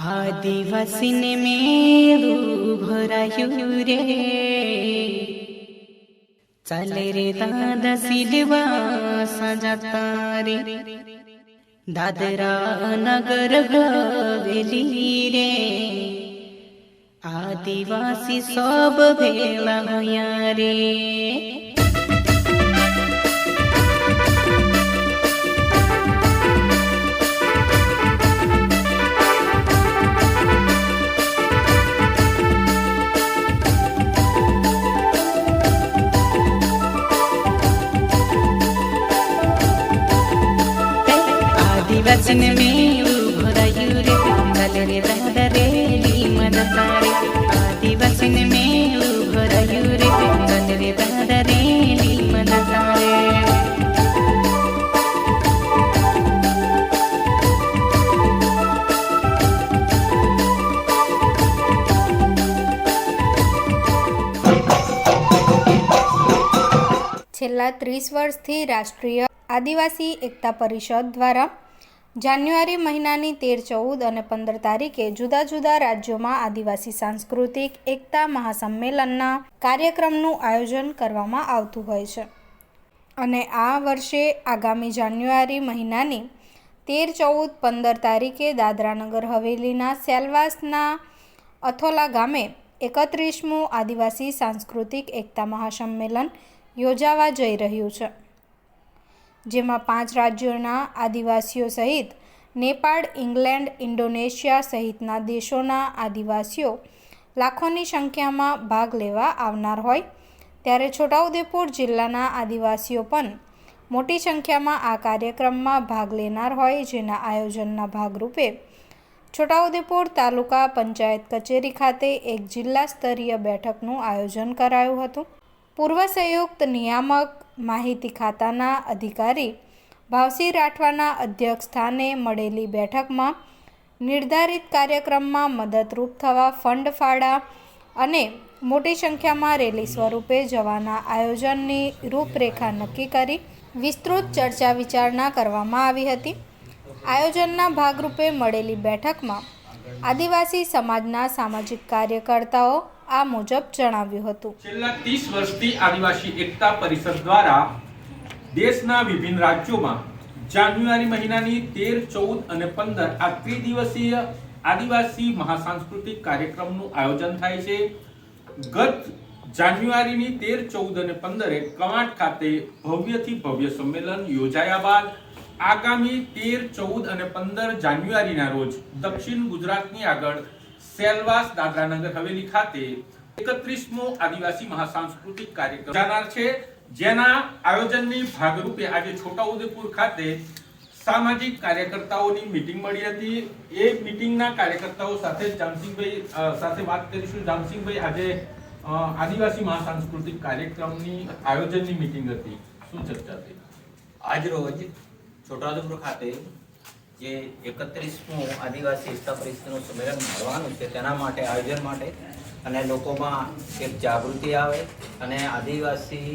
आदिवासिने मेरू भरायू रे. चाले रे दादा सिलवा सजाता रे दादरा नगर हवेली रे. आदिवासी सब भेला रे. છેલ્લા ત્રીસ વર્ષથી રાષ્ટ્રીય આદિવાસી એકતા પરિષદ દ્વારા જાન્યુઆરી મહિનાની તેર, ચૌદ અને પંદર તારીખે જુદા જુદા રાજ્યોમાં આદિવાસી સાંસ્કૃતિક એકતા મહાસંમેલનના કાર્યક્રમનું આયોજન કરવામાં આવતું હોય છે. અને આ વર્ષે આગામી જાન્યુઆરી મહિનાની તેર, ચૌદ, પંદર તારીખે દાદરાનગર હવેલીના સેલવાસના અથોલા ગામે એકત્રીસમું આદિવાસી સાંસ્કૃતિક એકતા મહાસંમેલન યોજાવા જઈ રહ્યું છે. જેમાં પાંચ રાજ્યોના આદિવાસીઓ સહિત નેપાળ, ઇંગ્લેન્ડ, ઇન્ડોનેશિયા સહિતના દેશોના આદિવાસીઓ લાખોની સંખ્યામાં ભાગ લેવા આવનાર હોય. ત્યારે છોટાઉદેપુર જિલ્લાના આદિવાસીઓ પણ મોટી સંખ્યામાં આ કાર્યક્રમમાં ભાગ લેનાર હોય જેના આયોજનના ભાગરૂપે છોટાઉદેપુર તાલુકા પંચાયત કચેરી ખાતે એક જિલ્લા સ્તરીય બેઠકનું આયોજન કરાયું હતું. પૂર્વ સંયુક્ત નિયામક માહિતી ખાતાના અધિકારી ભાવસિંહ રાઠવાના અધ્યક્ષ સ્થાને મળેલી બેઠકમાં નિર્ધારિત કાર્યક્રમમાં મદદરૂપ થવા ફંડ ફાળા અને મોટી સંખ્યામાં રેલી સ્વરૂપે જવાના આયોજનની રૂપરેખા નક્કી કરી વિસ્તૃત ચર્ચા વિચારણા કરવામાં આવી હતી. આયોજનના ભાગરૂપે મળેલી બેઠકમાં આદિવાસી સમાજના સામાજિક કાર્યકર્તાઓ આ મુજબ જણાવ્યું હતું. છેલ્લા ત્રીસ વર્ષથી આદિવાસી એકતા પરિષદ દ્વારા દેશના વિભિન્ન રાજ્યોમાં જાન્યુઆરી મહિનાની તેર, ચૌદ અને પંદર આ ત્રિદિવસીય આદિવાસી મહાસાંસ્કૃતિક કાર્યક્રમનું આયોજન થાય છે. ગત જાન્યુઆરીની તેર, ચૌદ અને પંદરે કવાંટ ખાતે ભવ્યથી ભવ્ય સંમેલન યોજાયા બાદ આગામી તેર, ચૌદ અને પંદર જાન્યુઆરીના રોજ દક્ષિણ ગુજરાતની આગળ સેલવાસ દાદરાનગર હવેલી ખાતે એકત્રીસમો આદિવાસી મહાસાંસ્કૃતિક કાર્યક્રમ યોજાનાર છે. જેના આયોજનની ભાગરૂપે આજે છોટાઉદેપુર ખાતે સામાજિક કાર્યકર્તાઓની મીટિંગ મળી હતી. એ મીટિંગના કાર્યકર્તાઓ સાથે જામસિંહભાઈ સાથે વાત કરીશું. જામસિંહભાઈ, આજે આદિવાસી મહાસાંસ્કૃતિક કાર્યક્રમની આયોજનની મીટિંગ હતી. શું ચર્ચા થઈ? આજરોજ છોટાઉદેપુર ખાતે જે એકત્રીસમું આદિવાસી એકતા પરિષદનું સંમેલન મળવાનું છે, તેના માટે આયોજન માટે અને લોકોમાં એક જાગૃતિ આવે અને આદિવાસી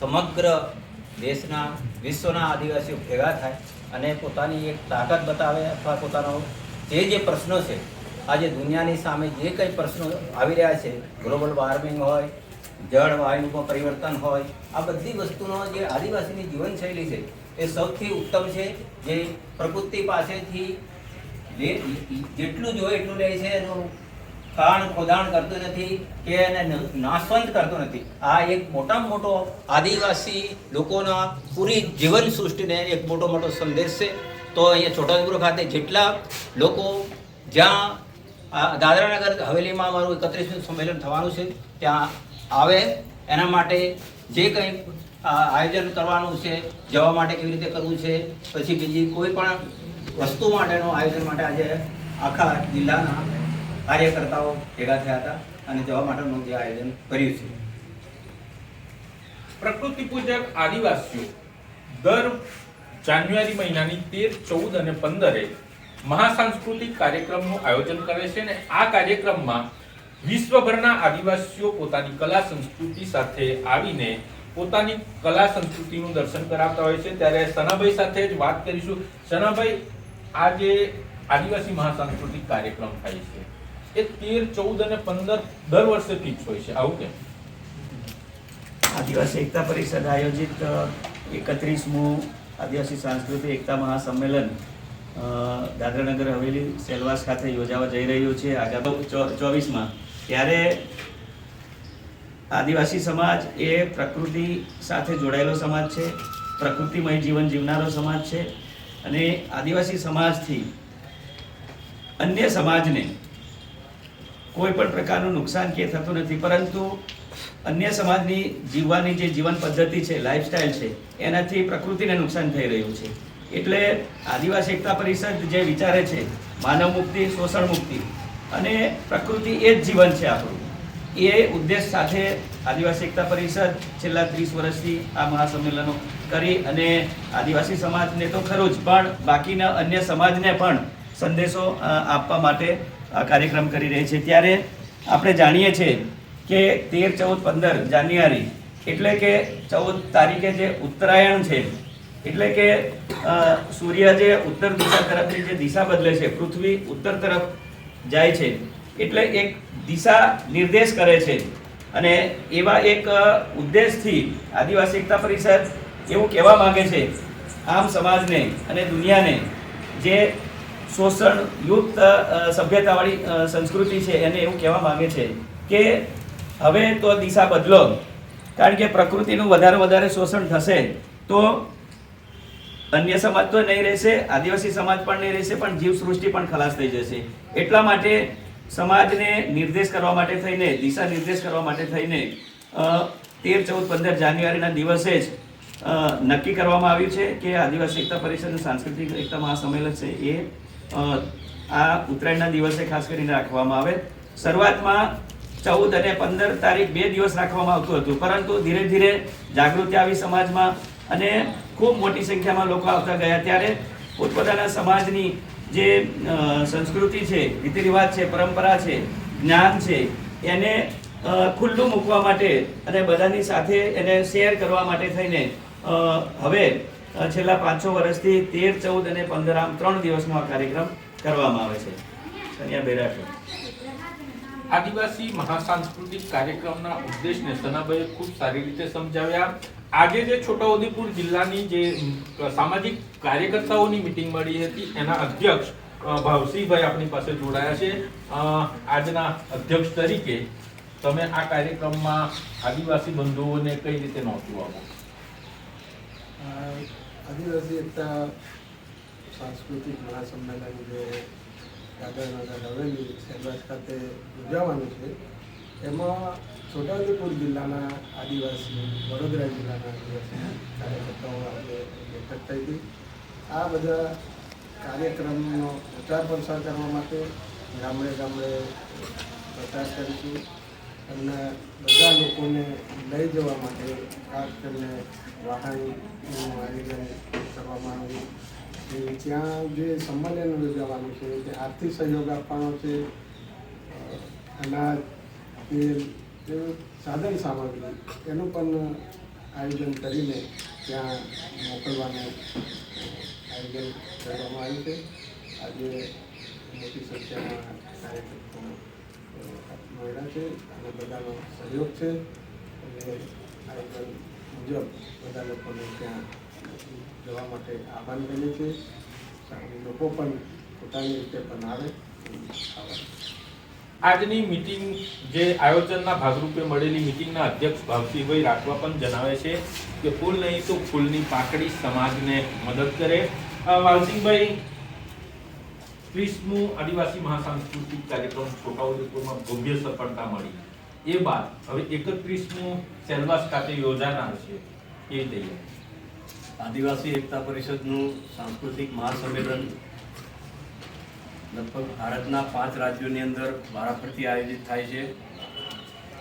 સમગ્ર દેશના, વિશ્વના આદિવાસીઓ ભેગા થાય અને પોતાની એક તાકાત બતાવે અથવા પોતાનો જે જે પ્રશ્નો છે, આજે દુનિયાની સામે જે કંઈ પ્રશ્નો આવી રહ્યા છે, ગ્લોબલ વોર્મિંગ હોય, જળવાયુમાં પરિવર્તન હોય, આ બધી વસ્તુનો જે આદિવાસીની જીવનશૈલી છે એ સૌથી ઉત્તમ છે જે પ્રકૃતિ પાસેથી જેટલું જોઈએ એટલું લે છે, એનું ખાણ ખોદાણ કરતું નથી કે એને નાશવંત કરતું નથી. આ એક મોટામાં મોટો આદિવાસી લોકોના પૂરી જીવન સૃષ્ટિને એક મોટો મોટો સંદેશ છે. તો અહીંયા છોટાઉદેપુર ખાતે જેટલા લોકો જ્યાં દાદરાનગર હવેલીમાં અમારું એકત્રીસમી સંમેલન થવાનું છે, ત્યાં આવે. એના માટે જે કંઈ આયોજન કરવાનું છે, જવા માટે કેવી રીતે કરવું છે, પછી બીજી કોઈ પણ વસ્તુ માટેનું આયોજન માટે આજે આખા જિલ્લાના કાર્યકર્તાઓ ભેગા થયા હતા અને જવા માટેનું જે આયોજન કર્યું છે. પ્રકૃતિ પૂજક આદિવાસીઓ દર જાન્યુઆરી મહિનાની તેર, ચૌદ અને પંદરે મહાસાંસ્કૃતિક કાર્યક્રમનું આયોજન કરે છે અને આ કાર્યક્રમમાં વિશ્વભરના આદિવાસીઓ પોતાની કલા સંસ્કૃતિ સાથે આવીને પોતાની કલા સંસ્કૃતિનું દર્શન કરાવતા હોય છે. ત્યારે સનાભાઈ સાથે જ વાત કરીશું. સનાભાઈ આ જે આદિવાસી મહાસાંસ્કૃતિક કાર્યક્રમ થાય છે. એ તેર, ચૌદ અને પંદર દર વર્ષે ફિક્સ હોય છે. આવું કેમ? આદિવાસી એકતા પરિષદ આયોજિત એકત્રીસમું આદિવાસી સાંસ્કૃતિક એકતા મહાસંમેલન દાદરાનગર હવેલી સેલવાસ ખાતે યોજાવા જઈ રહ્યું છે. આગામી ચોવીસમાં. ત્યારે આદિવાસી સમાજ એ પ્રકૃતિ સાથે જોડાયેલો સમાજ છે, પ્રકૃતિમય જીવન જીવનારો સમાજ છે અને આદિવાસી સમાજથી અન્ય સમાજને કોઈ પણ પ્રકારનું નુકસાન કે થતું નથી, પરંતુ અન્ય સમાજની જીવવાની જે જીવન પદ્ધતિ છે લાઈફસ્ટાઈલ છે, એનાથી પ્રકૃતિને નુકસાન થઈ રહ્યું છે. એટલે આદિવાસી એકતા પરિષદ જે વિચારે છે, માનવ મુક્તિ, શોષણ મુક્તિ અને પ્રકૃતિ એ જ જીવન છે આપણું. એ ઉદ્દેશ સાથે આદિવાસી એકતા પરિષદ છેલ્લા ત્રીસ વર્ષથી આ મહાસંમેલનો કરી અને આદિવાસી સમાજને તો ખરું જ, પણ બાકીના અન્ય સમાજને પણ સંદેશો આપવા માટે કાર્યક્રમ કરી રહી છે. ત્યારે આપણે જાણીએ છીએ કે તેર, ચૌદ, પંદર જાન્યુઆરી એટલે કે ચૌદ તારીખે જે ઉત્તરાયણ છે, એટલે કે સૂર્ય જે ઉત્તર દિશા તરફની જે દિશા બદલે છે, પૃથ્વી ઉત્તર તરફ જાય છે એટલે એક દિશા નિર્દેશ કરે છે. અને એવા એક ઉદ્દેશથી આદિવાસી એકતા પરિષદ એવું કહેવા માગે છે, આમ સમાજને અને દુનિયાને જે શોષણ યુક્ત સભ્યતાવાળી સંસ્કૃતિ છે એને એવું કહેવા માગે છે કે હવે તો દિશા બદલો. કારણ કે પ્રકૃતિનું વધારે વધારે શોષણ થશે તો અન્ય સમાજ તો નહીં રહેશે, આદિવાસી સમાજ પણ નહીં રહેશે, પણ જીવ સૃષ્ટિ પણ ખલાસ થઈ જશે. એટલા માટે સમાજને નિર્દેશ કરવા માટે થઈને, દિશા નિર્દેશ કરવા માટે થઈને તેર, ચૌદ, પંદર જાન્યુઆરીના દિવસે જ નક્કી કરવામાં આવ્યું છે કે આદિવાસી એકતા પરિષદ સાંસ્કૃતિક એકતા મહાસંમેલન છે એ આ ઉત્તરાયણના દિવસે ખાસ કરીને રાખવામાં આવે. શરૂઆતમાં ચૌદ અને પંદર તારીખ બે દિવસ રાખવામાં આવતું હતું, પરંતુ ધીરે ધીરે જાગૃતિ આવી સમાજમાં અને ખૂબ મોટી સંખ્યામાં લોકો આવતા ગયા. ત્યારે પોતપોતાના સમાજની જે સંસ્કૃતિ છે રીતિ રિવાજ છે, પરંપરા છે, જ્ઞાન છે, એને ખુલ્લું મૂકવા માટે અને બધાની સાથે એને શેર કરવા માટે થઈને હવે છેલ્લા પાંચ છ વર્ષથી તેર, ચૌદ અને પંદર આમ ત્રણ દિવસનો આ કાર્યક્રમ કરવામાં આવે છે. સનિયા બેરાઠ આદિવાસી મહાસાંસ્કૃતિક કાર્યક્રમના ઉદ્દેશને સનાભાઈએ ખૂબ સારી રીતે સમજાવ્યા. આજે જે છોટાઉદેપુર જિલ્લાની જે સામાજિક કાર્યકર્તાઓની મિટિંગ મળી હતી, એના અધ્યક્ષ ભાવસિંહભાઈ આપણી પાસે જોડાયા છે. આજના અધ્યક્ષ તરીકે તમે આ કાર્યક્રમમાં આદિવાસી બંધુઓને કઈ રીતે નોંધવું આપો આદિવાસી એકતા સાંસ્કૃતિક મહાસંમેલન જે દાદરનગર હવેલી સેલવાસ ખાતે યોજાવાનું છે, એમાં છોટાઉદેપુર જિલ્લાના આદિવાસી વડોદરા જિલ્લાના આદિવાસી કાર્યકર્તાઓ આજે બેઠક થઈ હતી. આ બધા કાર્યક્રમનો પ્રચાર પ્રસાર કરવા માટે ગામડે ગામડે પ્રચાર કરીશું અને બધા લોકોને લઈ જવા માટે ખાસ કરીને વાહનનું આયોજન કરવામાં આવ્યું ત્યાં જે સંમેલન યોજાવાનું છે તે આર્થિક સહયોગ આપવાનો છે, અનાજ તેલ જેવું સાધન સામગ્રી એનું પણ આયોજન કરીને ત્યાં મોકલવાનું આયોજન કરવામાં આવ્યું છે. આજે મોટી સંખ્યામાં કાર્યક્રમ મળ્યા છે અને બધાનો સહયોગ છે. અને આયોજન મુજબ બધા લોકોને ત્યાં જવા માટે આહવાન કરીએ છીએ. લોકો પણ પોતાની રીતે પણ આવે આવા. આજની મિટિંગ જે આયોજનના ભાગરૂપે મળેલી મિટિંગના અધ્યક્ષ ભાવસિંહભાઈ રાઠવા પણ જણાવે છે કે ફૂલ નહીં તો ફૂલની પાકડી સમાજને મદદ કરે. વાલસિંહભાઈ ત્રીસમું આદિવાસી મહાસાંસ્કૃતિક કાર્યક્રમ છોટાઉદેપુરમાં ભવ્ય સફળતા મળી. એ બાદ હવે એકત્રીસમું સેલવાસ ખાતે યોજાનાર છે. એ તૈયાર આદિવાસી એકતા પરિષદનું સાંસ્કૃતિક મહાસંમેલન લગભગ ભારતના પાંચ રાજ્યોની અંદર વારાફરતી આયોજિત થાય છે.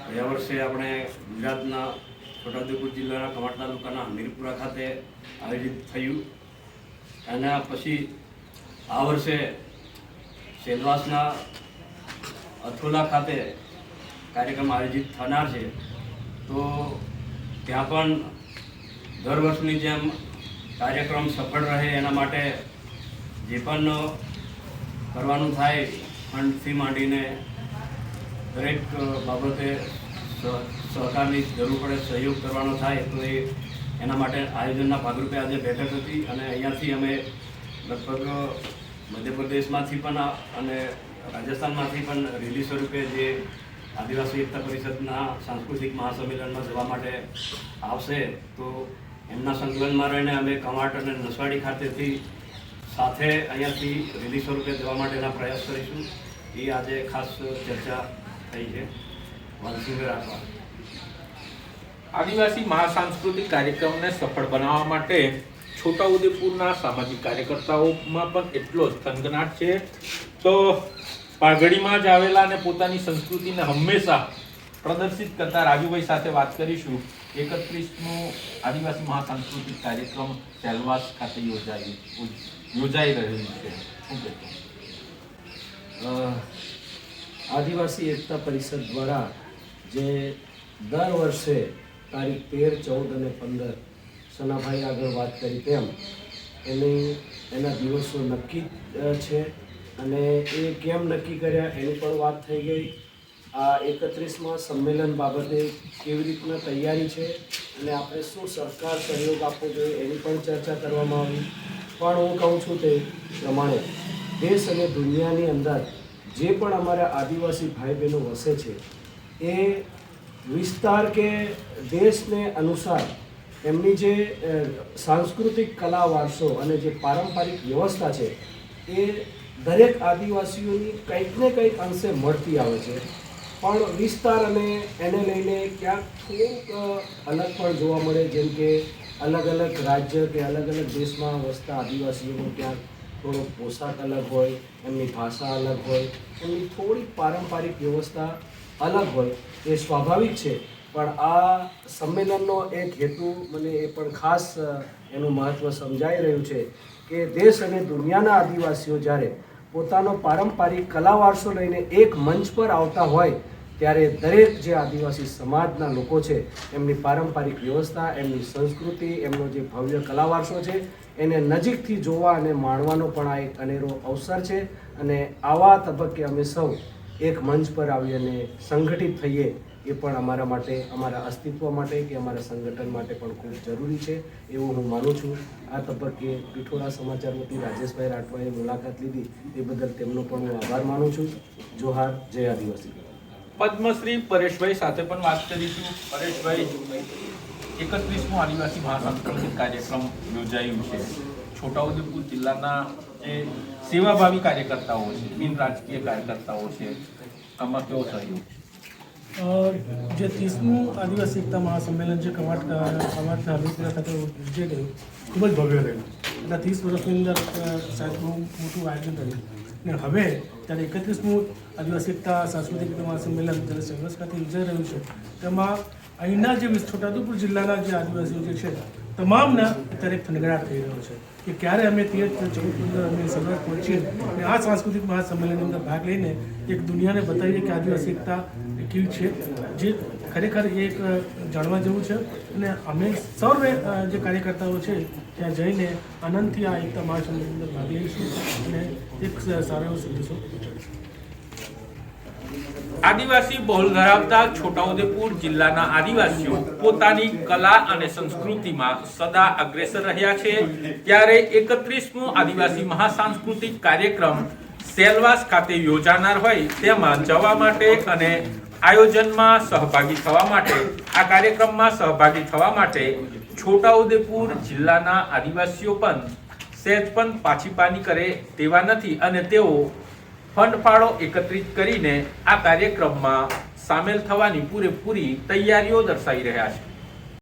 ગયા વર્ષે આપણે ગુજરાતના છોટાઉદેપુર જિલ્લાના કવાટ તાલુકાના હમીરપુરા ખાતે આયોજિત થયું. એના પછી આ વર્ષે સેલવાસના અથોલા ખાતે કાર્યક્રમ આયોજિત થનાર છે. તો ત્યાં પણ દર વર્ષની જેમ કાર્યક્રમ સફળ રહે એના માટે જે પણ કરવાનું થાય ફંડથી માંડીને દરેક બાબતે સહ- સહકારની જરૂર પડે, સહયોગ કરવાનો થાય, તો એ એના માટે આયોજનના ભાગરૂપે આજે બેઠક હતી અને અહીંયાથી અમે લગભગ મધ્યપ્રદેશમાંથી પણ અને રાજસ્થાનમાંથી પણ રેલી સ્વરૂપે જે આદિવાસી એકતા પરિષદના સાંસ્કૃતિક મહાસંમેલનમાં જવા માટે આવશે, તો એમના સંકલનમાં રહીને અમે કમાટ અને નસવાડી ખાતેથી સાથે અહીંયાથી રેલી સ્વરૂપે જવા માટેના પ્રયાસ કરીશું. એ આજે ખાસ ચર્ચા થઈ છે. વાલસિંહ રાખવા. આદિવાસી મહાસાંસ્કૃતિક કાર્યક્રમને સફળ બનાવવા માટે છોટાઉદેપુરના સામાજિક કાર્યકર્તાઓમાં પણ એટલો જ થનગનાટ છે. તો પાઘડીમાં જ આવેલા અને પોતાની સંસ્કૃતિને હંમેશા પ્રદર્શિત કરતા રાજુભાઈ સાથે વાત કરીશું. એકત્રીસમો આદિવાસી મહાસાંસ્કૃતિક કાર્યક્રમ સેલવાસ ખાતે યોજાઈ યોજાઈ રહ્યું છે? આદિવાસી એકતા પરિષદ દ્વારા જે દર વર્ષે તારીખ તેર, ચૌદ અને પંદર સનાભાઈ આગળ વાત કરી તેમ, એની, એના દિવસો નક્કી છે અને એ કેમ નક્કી કર્યા એની પણ વાત થઈ ગઈ. આ એકત્રીસમાં સંમેલન બાબતે કેવી રીતના તૈયારી છે અને આપણે શું સરકાર સહયોગ આપવો જોઈએ એની પણ ચર્ચા કરવામાં આવી. પણ હું કહું છું તે પ્રમાણે દેશ અને દુનિયાની અંદર જે પણ અમારા આદિવાસી ભાઈ બહેનો વસે છે, એ વિસ્તાર કે દેશને અનુસાર એમની જે સાંસ્કૃતિક કલા વારસો અને જે પારંપરિક વ્યવસ્થા છે, એ દરેક આદિવાસીઓની કંઈક ને કંઈક અંશે મળતી આવે છે. પણ વિસ્તાર અને એને લઈને ક્યાંક થોડુંક અલગ પણ જોવા મળે, જેમ કે અલગ અલગ રાજ્ય કે અલગ અલગ દેશમાં વસતા આદિવાસીઓનો ક્યાંક થોડો પોશાક અલગ હોય, એમની ભાષા અલગ હોય, એમની થોડીક પારંપરિક વ્યવસ્થા અલગ હોય એ સ્વાભાવિક છે. પણ આ સંમેલનનો એક હેતુ મને એ પણ ખાસ એનું મહત્ત્વ સમજાઈ રહ્યું છે કે દેશ અને દુનિયાના આદિવાસીઓ જ્યારે પોતાનો પારંપરિક કલા વારસો લઈને એક મંચ પર આવતા હોય ત્યારે દરેક જે આદિવાસી સમાજના લોકો છે, એમની પારંપરિક વ્યવસ્થા, એમની સંસ્કૃતિ, એમનો જે ભવ્ય કલા વારસો છે, એને નજીકથી જોવા અને માણવાનો પણ આ એક અનેરો અવસર છે અને આવા તબક્કે અમે સૌ એક મંચ પર આવી અને સંગઠિત થઈએ એ પણ અમારા માટે, અમારા અસ્તિત્વ માટે કે અમારા સંગઠન માટે પણ ખૂબ જરૂરી છે એવું હું માનું છું. આ તબક્કે પીઠોડા સમાચાર વતી રાજેશભાઈ રાઠવાએ મુલાકાત લીધી, એ બદલ તેમનો પણ હું આભાર માનું છું. જોહાર, જય આદિવાસી. પદ્મશ્રી પરેશભાઈ સાથે પણ વાત કરીશું. પરેશભાઈ, એકત્રીસમો આદિવાસી મહાસાંસ્કૃતિક કાર્યક્રમ યોજાયું છે. છોટાઉદેપુર જિલ્લાના જે સેવાભાવી કાર્યકર્તાઓ છે, બિન રાજકીય કાર્યકર્તાઓ છે, આમાં કેવો સહયોગ જે ત્રીસમું આદિવાસી એકતા મહાસંમેલન જે કમાટ કમાટ હમીરપુરા ખાતે યોજાઈ ગયું, ખૂબ જ ભવ્ય રહ્યું. એટલે ત્રીસ વર્ષની અંદર સાહેબ બહુ મોટું આયોજન રહ્યું ને હવે ત્યારે એકત્રીસમું આદિવાસી એકતા સાંસ્કૃતિક મહાસંમેલન જ્યારે સેવસ ખાતે યોજાઈ રહ્યું છે, તેમાં અહીંના જે છોટાઉદેપુર જિલ્લાના જે આદિવાસીઓ જે છે, તમામના અત્યારે થનગડાટ થઈ રહ્યો છે કે ક્યારે અમે તેર ચૌદ પંદર અમે સર્વર પહોંચીએ અને આ સાંસ્કૃતિક મહાસંમેલનની અંદર ભાગ લઈને એક દુનિયાને બતાવીએ કે આદિવાસી એકતા કેવી છે જે ખરેખર એક જાણવા જેવું છે. અને અમે સૌએ જે કાર્યકર્તાઓ છે, ત્યાં જઈને આનંદથી આ એકતા મહાસંમેલનની અંદર ભાગ લઈશું અને એક સારો એવો સંદેશો આદિવાસી બહોળ ધરાવતા છોટાઉદેપુર જિલ્લાના આદિવાસીઓ પોતાની કલા અને સંસ્કૃતિમાં સદા અગ્રેસર રહ્યા છે. ત્યારે એકત્રીસમો આદિવાસી મહાસાંસ્કૃતિક કાર્યક્રમ સેલવાસ ખાતે યોજાનાર હોય તેમાં જવા માટે અને આયોજનમાં સહભાગી થવા માટે, આ કાર્યક્રમમાં સહભાગી થવા માટે છોટાઉદેપુર જિલ્લાના આદિવાસીઓ પણ સહેજ પણ પાછી પાની કરે તેવા નથી અને તેઓ ફંડ ફાળો એકત્રિત કરીને આ કાર્યક્રમમાં સામેલ થવાની પૂરેપૂરી તૈયારીઓ દર્શાવી રહ્યા છે.